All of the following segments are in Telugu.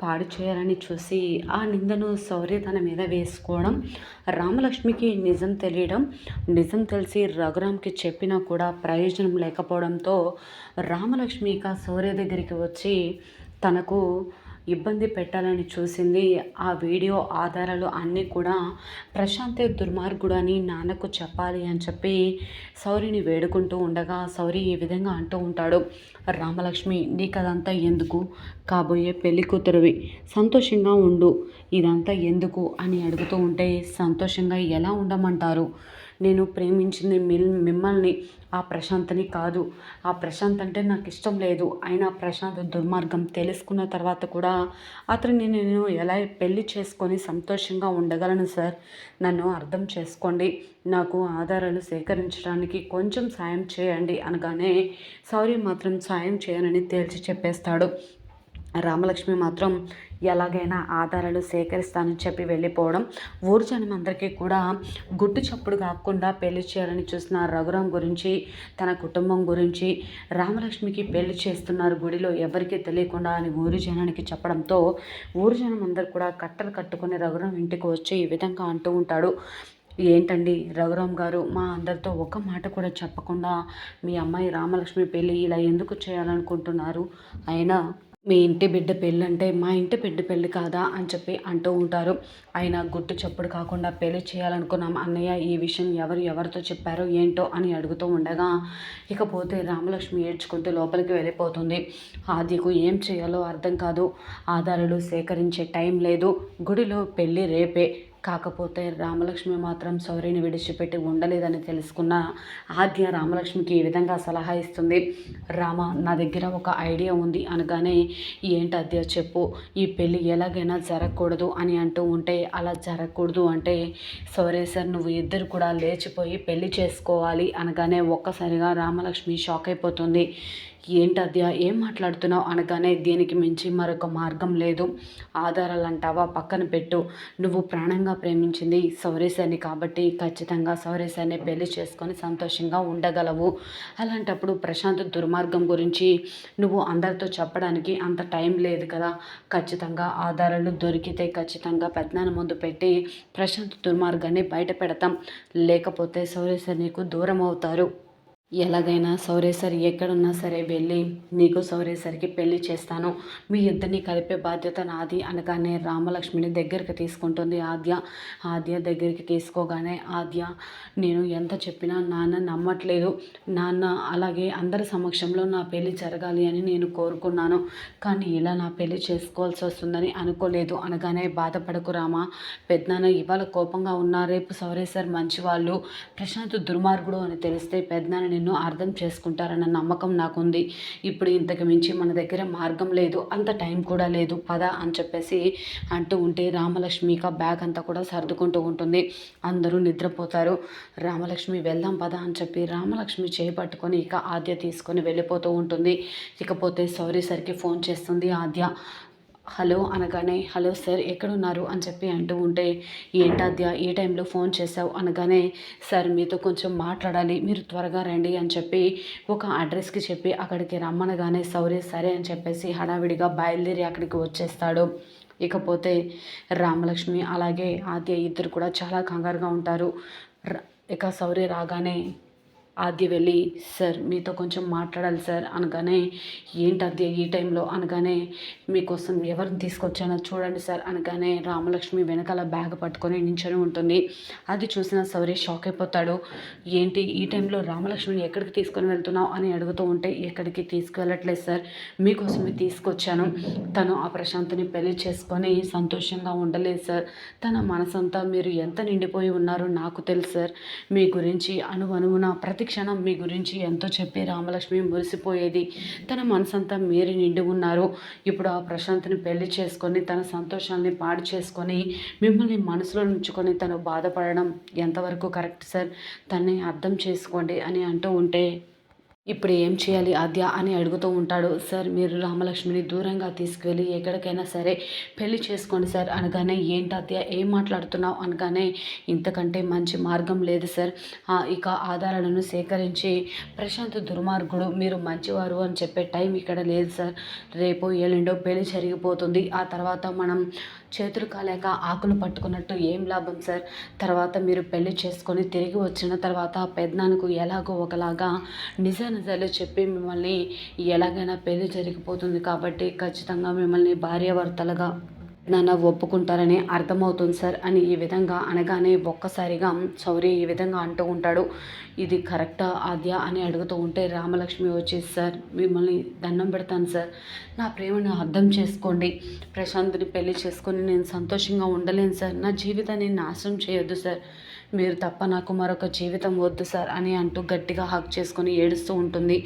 పాడు చేయాలని చూసి ఆ నిందను శౌర్య తన మీద వేసుకోవడం రామలక్ష్మికి నిజం తెలియడం నిజం తెలిసి రఘురామ్కి చెప్పినా కూడా ప్రయోజనం లేకపోవడంతో రామలక్ష్మి ఇక శౌర్య దగ్గరికి వచ్చి తనకు ఇబ్బంది పెట్టాలని చూసింది. ఆ వీడియో ఆధారాలు అన్నీ కూడా ప్రశాంతే దుర్మార్గుడు అని నాన్నకు చెప్పాలి అని చెప్పి సౌరిని వేడుకుంటూ ఉండగా సౌరి ఈ విధంగా అంటూ ఉంటాడు. రామలక్ష్మి నీకు అదంతా ఎందుకు? కాబోయే పెళ్ళి కూతురువి. సంతోషంగా ఉండు. ఇదంతా ఎందుకు? అని అడుగుతూ ఉంటే సంతోషంగా ఎలా ఉండమంటారు? నేను ప్రేమించింది మిల్ మిమ్మల్ని ఆ ప్రశాంత్ని కాదు. ఆ ప్రశాంత్ అంటే నాకు ఇష్టం లేదు. అయినా ప్రశాంత్ దుర్మార్గం తెలుసుకున్న తర్వాత కూడా అతన్ని నేను ఎలా పెళ్ళి చేసుకొని సంతోషంగా ఉండగలను సార్? నన్ను అర్థం చేసుకోండి. నాకు ఆధారాలు సేకరించడానికి కొంచెం సాయం చేయండి అనగానే సారీ మాత్రం సాయం చేయనని తేల్చి చెప్పేస్తాడు. రామలక్ష్మి మాత్రం ఎలాగైనా ఆధారాలు సేకరిస్తానని చెప్పి వెళ్ళిపోవడం ఊరు జనం అందరికీ కూడా గుట్టు చప్పుడు కాకుండా పెళ్ళి చేయాలని చూసిన రఘురాం గురించి తన కుటుంబం గురించి రామలక్ష్మికి పెళ్ళి చేస్తున్నారు గుడిలో ఎవరికీ తెలియకుండా అని ఊరు జనానికి చెప్పడంతో ఊరు జనం అందరు కూడా కట్టలు కట్టుకుని రఘురాం ఇంటికి వచ్చి ఈ విధంగా అంటూ ఉంటాడు. ఏంటండి రఘురామ్ గారు మా అందరితో ఒక మాట కూడా చెప్పకుండా మీ అమ్మాయి రామలక్ష్మి పెళ్ళి ఇలా ఎందుకు చేయాలనుకుంటున్నారు? అయినా మీ ఇంటి బిడ్డ పెళ్ళి అంటే మా ఇంటి బిడ్డ పెళ్ళి కాదా అని చెప్పి అంటూ ఉంటారు. ఆయన గుట్టు చప్పుడు కాకుండా పెళ్ళి చేయాలనుకున్నాం అన్నయ్య ఈ విషయం ఎవరు ఎవరితో చెప్పారో ఏంటో అని అడుగుతూ ఉండగా ఇకపోతే రామలక్ష్మి ఏడ్చుకుంటూ లోపలికి వెళ్ళిపోతుంది. ఆదికు ఏం చేయాలో అర్థం కాదు. ఆధారాలు సేకరించే టైం లేదు. గుడిలో పెళ్ళి రేపే. కాకపోతే రామలక్ష్మి మాత్రం సౌరిని విడిచిపెట్టి ఉండలేదని తెలుసుకున్న ఆద్య రామలక్ష్మికి ఈ విధంగా సలహా ఇస్తుంది. రామ నా దగ్గర ఒక ఐడియా ఉంది అనగానే ఏంటి అద్య చెప్పు. ఈ పెళ్ళి ఎలాగైనా జరగకూడదు అని అంటూ ఉంటే అలా జరగకూడదు అంటే సౌరే సార్ నువ్వు ఇద్దరు కూడా లేచిపోయి పెళ్ళి చేసుకోవాలి అనగానే ఒక్కసారిగా రామలక్ష్మి షాక్ అయిపోతుంది. ఏంటద్య ఏం మాట్లాడుతున్నావు? అనగానే దీనికి మించి మరొక మార్గం లేదు. ఆధారాలు అంటావా? పక్కన పెట్టు. నువ్వు ప్రాణంగా ప్రేమించింది సౌరేశాన్ని కాబట్టి ఖచ్చితంగా సౌరేశాన్ని పెళ్ళి చేసుకొని సంతోషంగా ఉండగలవు. అలాంటప్పుడు ప్రశాంత్ దుర్మార్గం గురించి నువ్వు అందరితో చెప్పడానికి అంత టైం లేదు కదా. ఖచ్చితంగా ఆధారాలు దొరికితే ఖచ్చితంగా పెద్దనాన్న ముందు పెట్టి ప్రశాంత్ దుర్మార్గాన్ని బయట పెడతాం. లేకపోతే సౌరేశ్వర్ నీకు దూరం అవుతారు. ఎలాగైనా సౌరేశ్వర్ ఎక్కడున్నా సరే వెళ్ళి నీకు సౌరేశ్వరికి పెళ్ళి చేస్తాను. మీ ఇద్దరిని కలిపే బాధ్యత నాది అనగానే రామలక్ష్మిని దగ్గరికి తీసుకుంటుంది ఆద్య. ఆద్య దగ్గరికి తీసుకోగానే ఆద్య నేను ఎంత చెప్పినా నాన్న నమ్మట్లేదు. నాన్న అలాగే అందరి సమక్షంలో నా పెళ్ళి జరగాలి అని నేను కోరుకున్నాను. కానీ ఇలా నా పెళ్ళి చేసుకోవాల్సి వస్తుందని అనుకోలేదు అనగానే బాధపడకు రామా. పెద్దనాన్న ఇవాళ కోపంగా ఉన్నా రేపు సౌరేశ్వర్ మంచివాళ్ళు ప్రశాంత్ దుర్మార్గుడు అని తెలిస్తే పెద్దనాన్న నిన్ను అర్థం చేసుకుంటారన్న నమ్మకం నాకుంది. ఇప్పుడు ఇంతకు మించి మన దగ్గర మార్గం లేదు. అంత టైం కూడా లేదు. పద అని చెప్పేసి అంటూ ఉంటే రామలక్ష్మిక బ్యాగ్ అంతా కూడా సర్దుకుంటూ ఉంటుంది. అందరూ నిద్రపోతారు. రామలక్ష్మి వెళ్దాం పద అని చెప్పి రామలక్ష్మి చేపట్టుకొని ఇక ఆద్య తీసుకొని వెళ్ళిపోతూ ఉంటుంది. ఇకపోతే సౌరీ సరికి ఫోన్ చేస్తుంది ఆద్య. హలో అనగానే హలో సార్ ఎక్కడున్నారు? అని చెప్పి అంటూ ఉంటే ఏంటాద్య ఈ టైంలో ఫోన్ చేశావు? అనగానే సార్ మీతో కొంచెం మాట్లాడాలి మీరు త్వరగా రండి అని చెప్పి ఒక అడ్రస్కి చెప్పి అక్కడికి రమ్మనగానే సౌర్య సరే అని చెప్పేసి హడావిడిగా బయలుదేరి అక్కడికి వచ్చేస్తాడు. ఇకపోతే రామలక్ష్మి అలాగే ఆద్య ఇద్దరు కూడా చాలా కంగారుగా ఉంటారు. ఇక సౌరి రాగానే ఆద్య వెళ్ళి సార్ మీతో కొంచెం మాట్లాడాలి సార్ అనగానే ఏంటి ఆద్య ఈ టైంలో? అనగానే మీకోసం ఎవరిని తీసుకొచ్చానో చూడండి సార్ అనగానే రామలక్ష్మి వెనకాల బ్యాగ్ పట్టుకొని నించొని ఉంటుంది. అది చూసిన సౌరి షాక్ అయిపోతాడు. ఏంటి ఈ టైంలో రామలక్ష్మిని ఎక్కడికి తీసుకొని వెళ్తున్నావు? అని అడుగుతూ ఉంటే ఎక్కడికి తీసుకువెళ్ళట్లేదు సార్. మీకోసమే తీసుకొచ్చాను. తను ఆ ప్రశాంత్ని పెళ్ళి చేసుకొని సంతోషంగా ఉండలేదు సార్. తన మనసంతా మీరు ఎంత నిండిపోయి ఉన్నారో నాకు తెలుసు సార్. మీ గురించి అణువణువున ప్రతి క్షణం మీ గురించి ఎంతో చెప్పి రామలక్ష్మి మురిసిపోయేది. తన మనసంతా మీరు నిండి ఉన్నారు. ఇప్పుడు ఆ ప్రశాంత్ని పెళ్ళి చేసుకొని తన సంతోషాన్ని పాడు చేసుకొని మిమ్మల్ని మనసులో ఉంచుకొని తను బాధపడడం ఎంతవరకు కరెక్ట్ సార్? తన్ని అర్థం చేసుకోండి అని అంటూ ఉంటే ఇప్పుడు ఏం చేయాలి? ఆద్య అని అడుగుతూ ఉంటాడు. సార్ మీరు రామలక్ష్మిని దూరంగా తీసుకువెళ్ళి ఎక్కడికైనా సరే పెళ్ళి చేసుకోండి సార్ అనగానే ఏంటి ఆద్య? ఏం మాట్లాడుతున్నావు? అనగానే ఇంతకంటే మంచి మార్గం లేదు సార్. ఇక ఆధారాలను సేకరించి ప్రశాంత్ దుర్మార్గుడు మీరు మంచివారు అని చెప్పే టైం ఇక్కడ లేదు సార్. రేపు ఎల్లుండో పెళ్ళి జరిగిపోతుంది. ఆ తర్వాత మనం చేతులు కాలేక ఆకులు పట్టుకున్నట్టు ఏం లాభం సార్? తర్వాత మీరు పెళ్ళి చేసుకొని తిరిగి వచ్చిన తర్వాత పెద్దనాన్నకు ఎలాగో ఒకలాగా నిజ నిజాలు చెప్పి మిమ్మల్ని ఎలాగైనా పెళ్ళి జరిగిపోతుంది కాబట్టి ఖచ్చితంగా మిమ్మల్ని భార్యాభర్తలుగా నాన్న ఒప్పుకుంటారని అర్థమవుతుంది సార్ అని ఈ విధంగా అనగానే ఒక్కసారిగా సౌరి ఈ విధంగా అంటూ ఉంటాడు. ఇది కరెక్టా ఆద్య అని అడుగుతూ ఉంటే రామలక్ష్మి వచ్చి సార్ మిమ్మల్ని దండం పెడతాను సార్. నా ప్రేమను అర్థం చేసుకోండి. ప్రశాంత్ని పెళ్ళి చేసుకొని నేను సంతోషంగా ఉండలేను సార్. నా జీవితాన్ని నాశనం చేయొద్దు సార్. మీరు తప్ప నాకు మరొక జీవితం వద్దు సార్ అని అంటూ గట్టిగా హక్ చేసుకొని ఏడుస్తూ ఉంటుంది.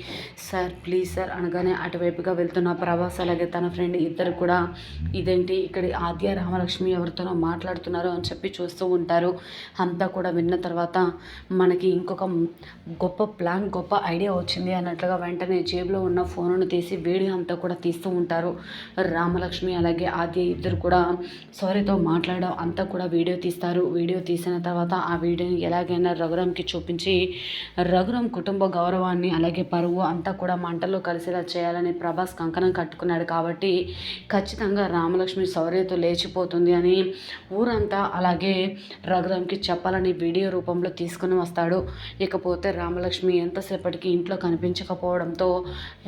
సార్ ప్లీజ్ సార్ అనగానే అటువైపుగా వెళ్తున్న ప్రభాస్ అలాగే తన ఫ్రెండ్ ఇద్దరు కూడా ఇదేంటి ఇక్కడ ఆద్య రామలక్ష్మి ఎవరితోనో మాట్లాడుతున్నారు అని చెప్పి చూస్తూ ఉంటారు. అంతా కూడా విన్న తర్వాత మనకి ఇంకొక గొప్ప ప్లాన్ గొప్ప ఐడియా వచ్చింది అన్నట్లుగా వెంటనే జేబులో ఉన్న ఫోన్ను తీసి వీడియో అంతా కూడా తీస్తూ ఉంటారు. రామలక్ష్మి అలాగే ఆద్య ఇద్దరు కూడా సారీతో మాట్లాడడం అంతా కూడా వీడియో తీస్తారు. వీడియో తీసిన తర్వాత ఆ వీడియోని ఎలాగైనా రఘురామ్కి చూపించి రఘురామ్ కుటుంబ గౌరవాన్ని అలాగే పరువు అంతా కూడా మంటల్లో కలిసేలా చేయాలని ప్రభాస్ కంకణం కట్టుకున్నాడు కాబట్టి ఖచ్చితంగా రామలక్ష్మి శౌర్యతో లేచిపోతుంది అని ఊరంతా అలాగే రఘురామ్కి చెప్పాలని వీడియో రూపంలో తీసుకుని వస్తాడు. ఇకపోతే రామలక్ష్మి ఎంతసేపటికి ఇంట్లో కనిపించకపోవడంతో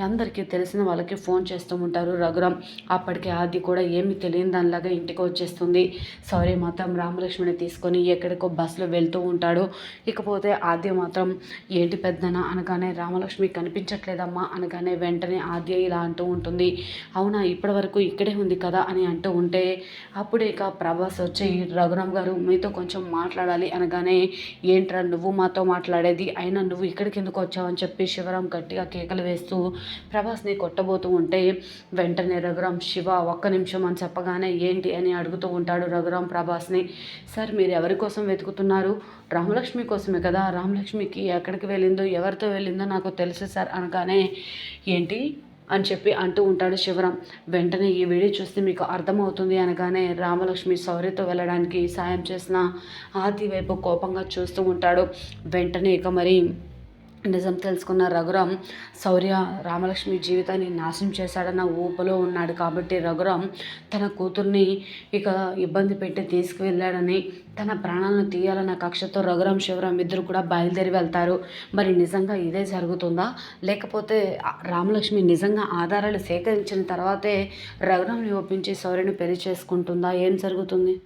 అందరికీ తెలిసిన వాళ్ళకి ఫోన్ చేస్తూ ఉంటారు రఘురామ్. అప్పటికి ఆది కూడా ఏమి తెలియని దానిలాగా ఇంటికి వచ్చేస్తుంది. సౌర్య మాత్రం రామలక్ష్మిని తీసుకొని ఎక్కడికో బస్సులో వెళ్తూ ఉంటాడు. ఇకపోతే ఆద్య మాత్రం ఏంటి పెద్దన? అనగానే రామలక్ష్మి కనిపించట్లేదమ్మా. అనగానే వెంటనే ఆద్య ఇలా అంటూ ఉంటుంది. అవునా ఇప్పటి వరకు ఇక్కడే ఉంది కదా? అని అంటూ ఉంటే అప్పుడే ఇక ప్రభాస్ వచ్చి రఘురామ్ గారు మీతో కొంచెం మాట్లాడాలి. అనగానే ఏంట్రా నువ్వు మాతో మాట్లాడేది? అయినా నువ్వు ఇక్కడికి ఎందుకు వచ్చావని చెప్పి శివరాం గట్టిగా కేకలు వేస్తూ ప్రభాస్ని కొట్టబోతూ ఉంటే వెంటనే రఘురామ్ శివ ఒక్క నిమిషం అని చెప్పగానే ఏంటి? అని అడుగుతూ ఉంటాడు రఘురామ్ ప్రభాస్ని. సార్ మీరు ఎవరి కోసం వెతుకుతున్నారు? అన్నారు రామలక్ష్మి కోసమే కదా? రామలక్ష్మికి ఎక్కడికి వెళ్ళిందో ఎవరితో వెళ్ళిందో నాకు తెలుసు సార్ అనగానే ఏంటి అని చెప్పి అంటూ ఉంటాడు శివరాం. వెంటనే ఈ వీడియో చూస్తే మీకు అర్థమవుతుంది అనగానే రామలక్ష్మి సౌర్యతో వెళ్ళడానికి సాయం చేసిన ఆది వైపు కోపంగా చూస్తూ ఉంటాడు. వెంటనే ఇక మరి నిజం తెలుసుకున్న రఘురాం శౌర్య రామలక్ష్మి జీవితాన్ని నాశనం చేశాడన్న ఊపలో ఉన్నాడు కాబట్టి రఘురాం తన కూతుర్ని ఇక ఇబ్బంది పెట్టి తీసుకువెళ్ళాడని తన ప్రాణాలను తీయాలన్న కక్షతో రఘురాం శివరాం ఇద్దరు కూడా బయలుదేరి వెళ్తారు. మరి నిజంగా ఇదే జరుగుతుందా? లేకపోతే రామలక్ష్మి నిజంగా ఆధారాలు సేకరించిన తర్వాతే రఘురాంని ఒప్పించి శౌర్యని పెళ్ళి చేసుకుంటుందా? ఏం జరుగుతుంది?